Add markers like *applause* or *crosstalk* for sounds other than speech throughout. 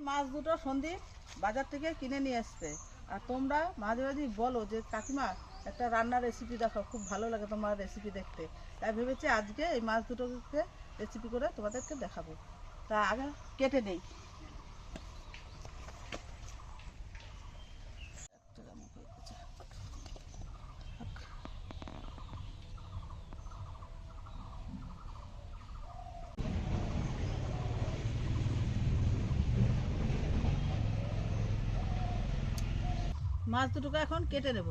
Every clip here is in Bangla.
মাছ দুটো সন্দীপ বাজার থেকে কিনে নিয়ে আসছে। আর তোমরা মাঝে মাঝে বলো যে, কাকিমা, একটা রান্নার রেসিপি দেখো খুব ভালো লাগে তোমার রেসিপি দেখতে। তাই ভেবেছি আজকে এই মাছ দুটোকে রেসিপি করে তোমাদেরকে দেখাবো। তা আগে কেটে নেই। মাছ দুটোকে এখন কেটে নেব।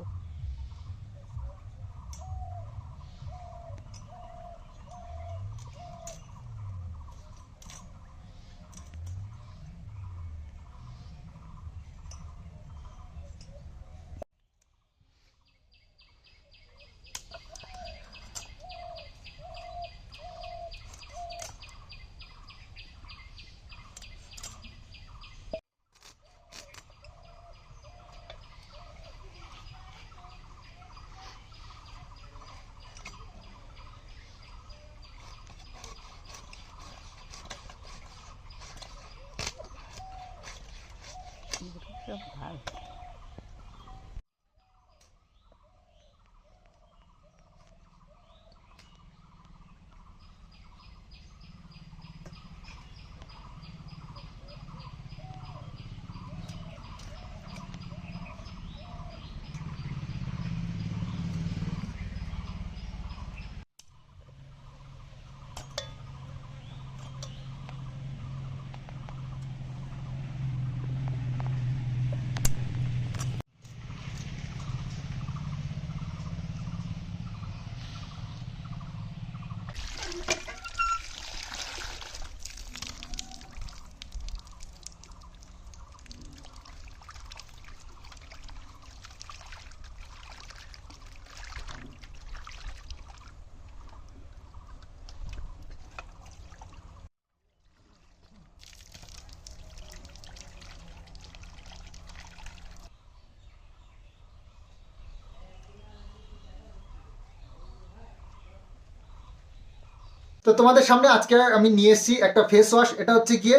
তো তোমাদের সামনে আজকে আমি নিয়ে এসেছি একটা ফেস ওয়াশ এটা হচ্ছে গিয়ে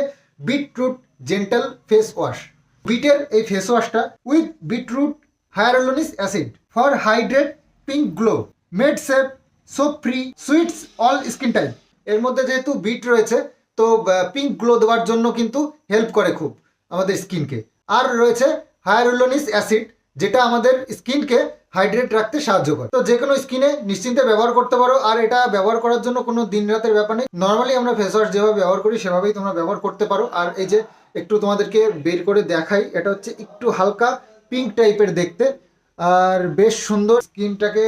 বিটরুট জেন্টাল ফেস ওয়াশ বিটের এই face ওয়াশটা with beetroot hyaluronic acid for hydrate pink glow made safe soap free suits all skin টাইপের মধ্যে যেহেতু বিট রয়েছে, তো পিঙ্ক গ্লো দেওয়ার জন্য কিন্তু হেল্প করে খুব আমাদের স্কিনকে আর রয়েছে হায়ারোলোনিস অ্যাসিড যেটা আমাদের স্কিনকে হাইড্রেট রাখতে সাহায্য করে। তো যে কোনো স্কিনে নিশ্চিন্তে ব্যবহার করতে পারো, আর এটা ব্যবহার করার জন্য কোনো দিন রাতের ব্যাপার নেই। নর্মালি আমরা ফেস ওয়াশ যেভাবে ব্যবহার করি, সেভাবেই তোমরা ব্যবহার করতে পারো। আর এই যে একটু তোমাদেরকে বের করে দেখাই, এটা হচ্ছে একটু হালকা পিঙ্ক টাইপের দেখতে। আর বেশ সুন্দর স্কিনটাকে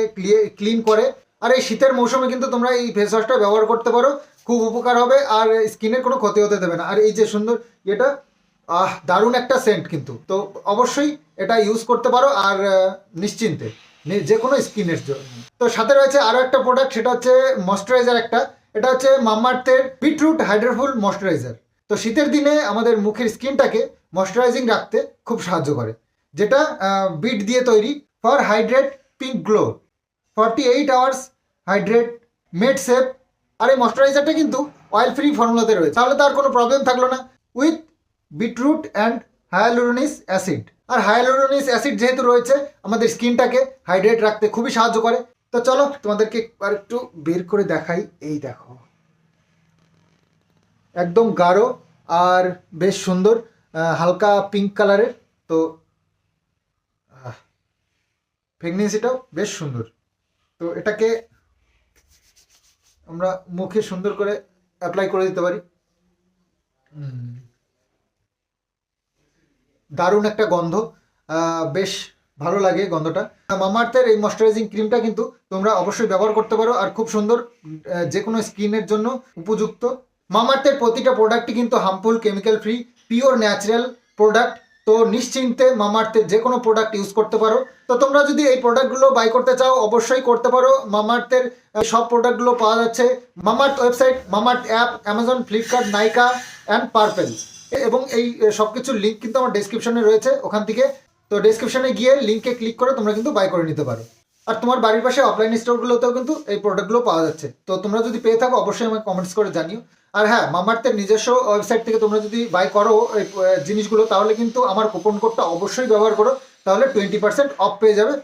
ক্লিন করে। আর এই শীতের মৌসুমে কিন্তু তোমরা এই ফেস ওয়াশটা ব্যবহার করতে পারো। খুব উপকার হবে, আর স্কিনের কোনো ক্ষতি হতে দেবে না। আর এই যে সুন্দর এটা আহ, দারুণ একটা সেন্ট কিন্তু। তো অবশ্যই এটা ইউজ করতে পারো আর নিশ্চিন্তে যে কোনো স্কিনের জন্য। তো সাথে রয়েছে আরও একটা প্রোডাক্ট সেটা হচ্ছে ময়শ্চারাইজার একটা। এটা হচ্ছে মামার্থের বিটরুট হাইড্রোফুল ময়শ্চারাইজার তো শীতের দিনে আমাদের মুখের স্কিনটাকে ময়শ্চারাইজিং রাখতে খুব সাহায্য করে, যেটা বিট দিয়ে তৈরি for hydrate pink glow. Forty eight hours hydrate made safe. আর এই ময়শ্চারাইজারটা কিন্তু অয়েল ফ্রি ফর্মুলাতে রয়েছে। তাহলে তার কোনো প্রবলেম থাকল না। With beetroot and hyaluronic acid. R hyaluronic acid যেহেতু রয়েছে, আমাদের স্কিনটাকে হাইড্রেট রাখতে খুবই সাহায্য করে। তো চলো, তোমাদেরকে আর একটু বের করে দেখাই। এই দেখো। একদম গাঢ় আর বেশ সুন্দর হালকা পিঙ্ক কালারের তো প্রেগনেন্সিটাও বেশ সুন্দর। তো এটাকে আমরা মুখে সুন্দর করে অ্যাপ্লাই করে দিতে পারি। দারুণ একটা গন্ধ বেশ ভালো লাগে গন্ধটা। মামার্থের এই ময়শ্চারাইজিং ক্রিমটা কিন্তু তোমরা অবশ্যই ব্যবহার করতে পারো আর খুব সুন্দর যে কোনো স্কিনের জন্য উপযুক্ত। মামার্থের প্রতিটা প্রোডাক্টই কিন্তু harmful chemical free pure natural product তো নিশ্চিন্তে মামার্থের যে কোনো প্রোডাক্ট ইউজ করতে পারো। তো তোমরা যদি এই প্রোডাক্টগুলো বাই করতে চাও, অবশ্যই করতে পারো। মামার্থের সব প্রোডাক্টগুলো পাওয়া যাচ্ছে Mamaearth website Mamaearth app Amazon Flipkart Nykaa and Purplle এবং এই সব কিছুর লিঙ্ক কিন্তু আমার ডেসক্রিপশনে রয়েছে ওখান থেকে। তো ডেসক্রিপশনে গিয়ে লিঙ্কে ক্লিক করে তোমরা কিন্তু বাই করে নিতে পারো। আর তোমার বাড়ির পাশে অফলাইন স্টোরগুলোতেও কিন্তু এই প্রোডাক্টগুলো পাওয়া যাচ্ছে। তো তোমরা যদি পেয়ে থাকো, অবশ্যই আমাকে কমেন্টস করে জানিও। আর হ্যাঁ মামার্থের নিজস্ব ওয়েবসাইট থেকে তোমরা যদি বাই করো এই জিনিসগুলো, তাহলে কিন্তু আমার কুপন কোডটা অবশ্যই ব্যবহার করো। তাহলে টোয়েন্টি পার্সেন্ট অফ পেয়ে যাবে।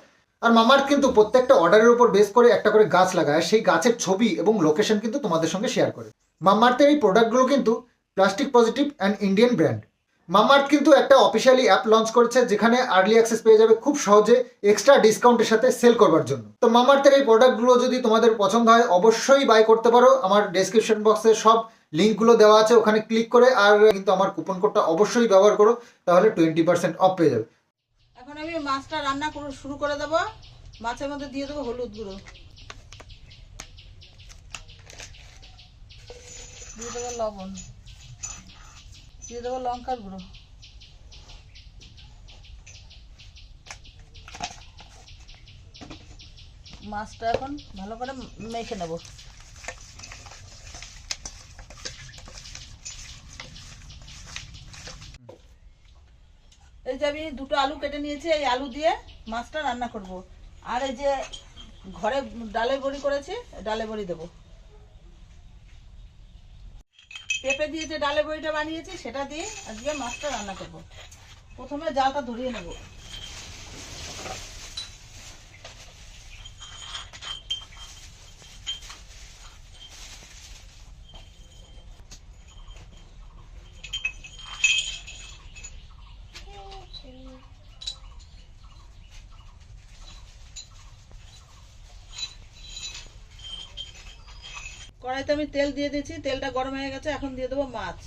আর মামার্থ কিন্তু প্রত্যেকটা অর্ডারের উপর বেস করে একটা করে গাছ লাগায়। সেই গাছের ছবি এবং লোকেশন কিন্তু তোমাদের সঙ্গে শেয়ার করে। মামার্থের এই প্রোডাক্টগুলো কিন্তু plastic positive and Indian brand. Mamaearth কিন্তু একটা অফিসিয়ালি অ্যাপ লঞ্চ করেছে, যেখানে আর্লি অ্যাক্সেস পেয়ে যাবে খুব সহজে এক্সট্রা ডিসকাউন্টের সাথে সেল করবার জন্য। তো মামার্থের এই প্রোডাক্টগুলো যদি তোমাদের পছন্দ হয়, অবশ্যই বাই করতে পারো। আমার ডেসক্রিপশন বক্সে সব লিঙ্কগুলো দেওয়া আছে, ওখানে ক্লিক করে আর কিন্তু আমার কুপন কোডটা অবশ্যই ব্যবহার করো, তাহলে টোয়েন্টি পার্সেন্ট অফ পেয়ে যাবে। এখন আমি মাছটা রান্না করে, শুরু করে দেবো। মাছের মধ্যে দিয়ে দেবো হলুদ গুঁড়ো। দিয়ে দেবো লবণ। দিয়ে দেবো লঙ্কার গুঁড়ো। মাছটা এখন ভালো করে মেখে নেব। এই যে আমি দুটো আলু কেটে নিয়েছি, এই আলু দিয়ে মাছটা রান্না করব। আর এই যে ঘরে ডালে বড়ি করেছি, ডালে বড়ি দেবো। পেঁপে দিয়ে যে ডালে বড়িটা বানিয়েছি, সেটা দিয়ে আজকে মাছটা রান্না করব। প্রথমে জালটা ধরিয়ে নেব। কড়াইতে আমি তেল দিয়ে দিয়েছি, তেলটা গরম হয়ে গেছে, এখন দিয়ে দেবো মাছ।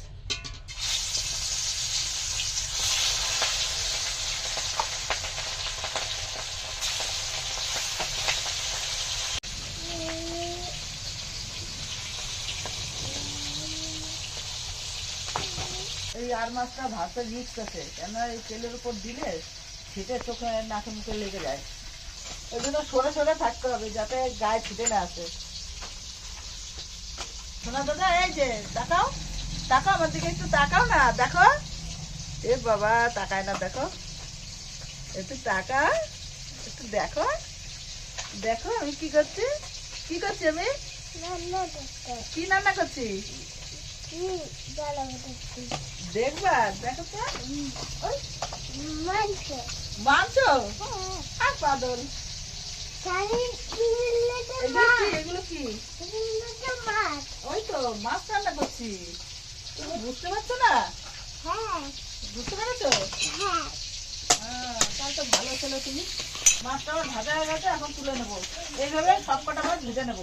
এই আর মাছটা ভাতে রিক্স আছে, কেন এই তেলের উপর দিলে ছিটে চোখে নাকে মুখে লেগে যায়। ওই জন্য সরে সরে থাকতে হবে, যাতে গায়ে ছিটে না আসে। শোনা দাদা এই যে তাকাও তাকাও আমার দিকে একটু তাকাও না দেখো। এ বাবা তাকায় না দেখো। একটু তাকা একটু দেখো। দেখো আমি কি করছি? কি করছি আমি? কি রান্না করছি? দেখবা দেখো তো। ওই মাংস। আর পাদল। এগুলো কি ওই তো মাছ রান্না করছি তুমি বুঝতে পারছ না বুঝতে পেরেছ হ্যাঁ, তাহলে তো ভালো ছিল তুমি মাছটা আমার ভাজা হয়ে গেছে এখন তুলে নেব এইভাবে সব কটা মাছ ভেজে নেব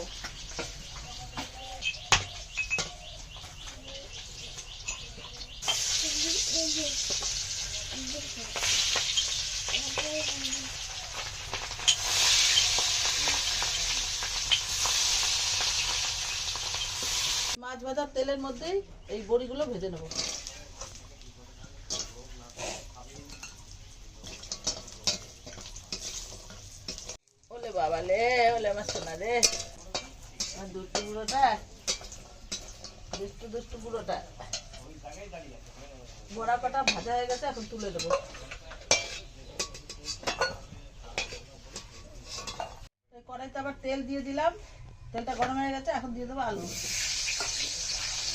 মাছ ভাজার তেলের মধ্যেই এই বড়িগুলো ভেজে নেব। ওলে বাবা লে, ওলে আমার সোনা রে আমার দুষ্টু বুড়োটা, দুষ্টু দুষ্টু বুড়োটা। বড়া পাটা ভাজা হয়ে গেছে, এখন তুলে দেবো কড়াইতে আবার তেল দিয়ে দিলাম। তেলটা গরম হয়ে গেছে, এখন দিয়ে দেবো আলু।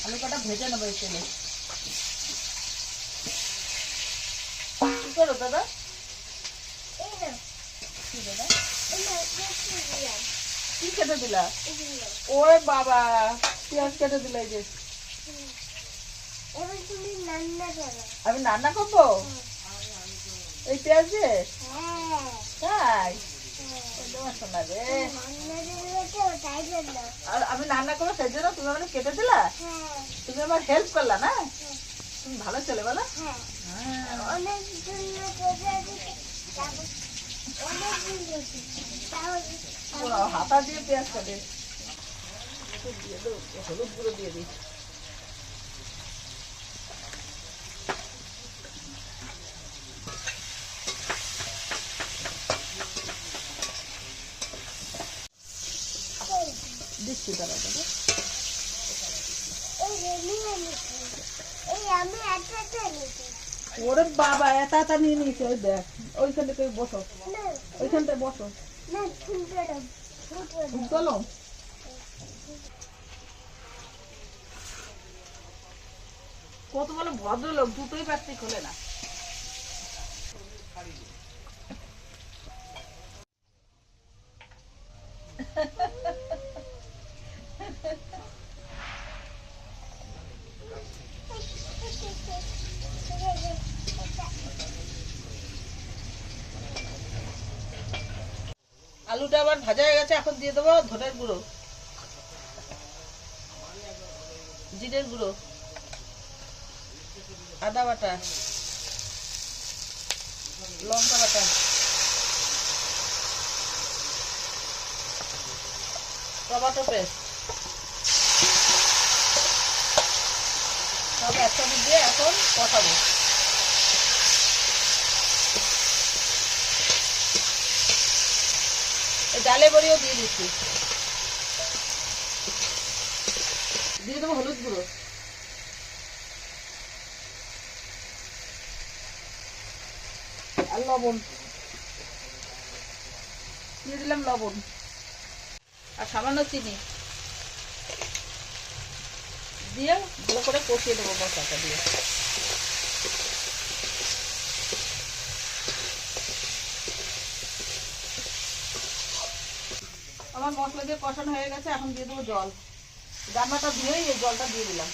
আলু কটা ভেজে নেব এই তেলে কি করো দাদা? কি কেটে দিলা? ওরে বাবা পেঁয়াজ কেটে দিলা এই যে। আমি রান্না করব? এই পেঁয়াজ দিয়ে? তাই? ওলে আমার রে আর আমি রান্না করব সেই জন্য তুমি আমাকে কেটে দিলা? তুমি আমার হেল্প করলা না? তুমি ভালো চলে বলো। হ্যাঁ। হাতা দিয়ে পেঁয়াজ কাটে। হলুদ গুঁড়ো দিয়ে দিই। দিচ্ছি দাঁড়া দাদা ওরে বাবা এত এত নিয়ে নিয়েছে ওই দেখ ওইখান থেকে বসো। ওইখানটায় বসো। কত বলো ভদ্রলোক দুটোই পাত্রি খোলে না। আলুটা *laughs* *laughs* আবার ভাজা হয়ে গেছে, এখন দিয়ে দেবো ধনের গুঁড়ো। জিরের গুঁড়ো। আদা বাটা। লঙ্কা বাটা। Tomato paste. সব একসাথে দিয়ে এখন কষাবো। ডালে বড়িও দিয়ে দিচ্ছি। দিয়ে দেবো হলুদ গুঁড়ো। আর লবণ। দিয়ে দিলাম লবণ। আর সামান্য চিনি। দিয়ে ভালো করে কষিয়ে দেবো মশলাটা দিয়ে। আমার মশলা দিয়ে কষানো হয়ে গেছে, এখন দিয়ে দেবো জল। রান্নাটা দিয়েই এই জলটা দিয়ে দিলাম।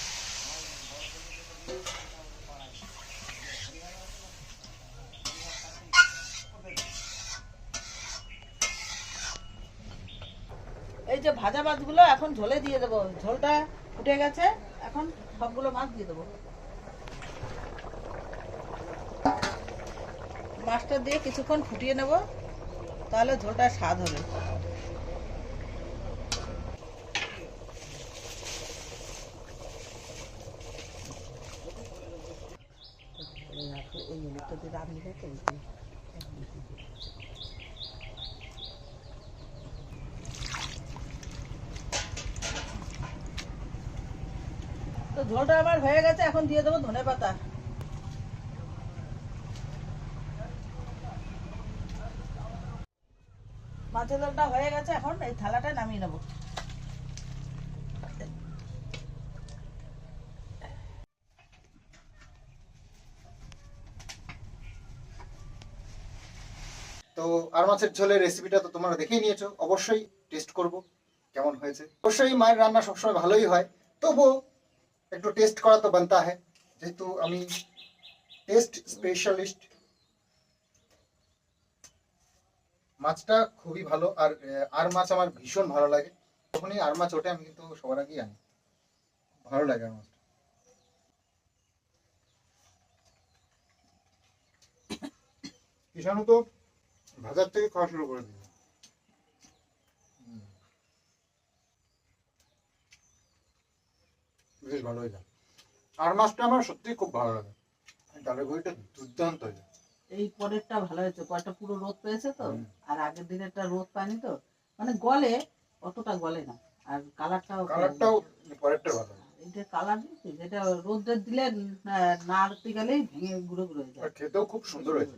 এই যে ভাজা মাছগুলো এখন ঝোলে দিয়ে দেবো। ঝোলটা ফুটে গেছে, এখন সবগুলো মাছ দিয়ে দেবো। মাছটা দিয়ে কিছুক্ষণ ফুটিয়ে নেব, তাহলে ঝোলটা স্বাদ হবে। তো ঝোলটা আমার হয়ে গেছে, এখন দিয়ে দেবো ধনে পাতা। মাছের ঝোলটা হয়ে গেছে, এখন এই থালাটা নামিয়ে নেব। তো আর মাছের ঝোলের রেসিপিটা তো তোমরা দেখেই নিয়েছো। অবশ্যই টেস্ট করব, কেমন হয়েছে। অবশ্যই মায়ের রান্না সবসময় ভালোই হয়, তবুও একটু টেস্ট করা তো বানতা হয় যেহেতু আমি টেস্ট স্পেশালিস্ট মাছটা খুবই ভালো, আর আর মাছ আমার ভীষণ ভালো লাগে। যখনই আর মাছ ওঠে, আমি কিন্তু সবার আগেই আনি। ভালো লাগে আর মাছটা। কিষাণু তো ভাজার থেকে খাওয়া শুরু করে দিল বেশ ভালো হয়ে যায়। আর মাছটা আমার সত্যি খুব ভালো লাগে। ডালের বড়িটা দুর্দান্ত হয়ে এই পরেরটা ভালো হয়েছে পরেরটা পুরো রোদ পেয়েছে তো আর আগের দিনেরটা রোদ পায়নি তো। মানে গলে অতটা গলে না। আর কালারটাও কালারটাও পরেরটা ভালো এটা কালার যেটা রোদে দিলে নাড়তে গেলেই ভেঙে গুঁড়ো গুঁড়ো হয়ে যায়। খেতেও খুব সুন্দর হয়েছে।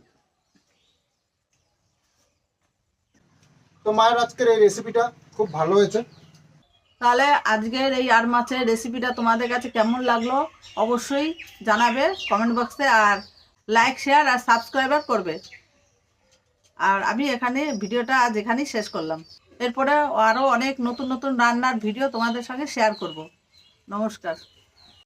তো মায়ের আজকের এই রেসিপিটা খুব ভালো হয়েছে। তাহলে আজকের এই আর মাছের রেসিপিটা তোমাদের কাছে কেমন লাগল অবশ্যই জানাবে কমেন্ট বক্সে আর লাইক শেয়ার আর সাবস্ক্রাইবার করবে। আর আমি এখানে ভিডিওটা আজ এখানেই শেষ করলাম। এরপরে আরও অনেক নতুন নতুন রান্নার ভিডিও তোমাদের সঙ্গে শেয়ার করব। নমস্কার।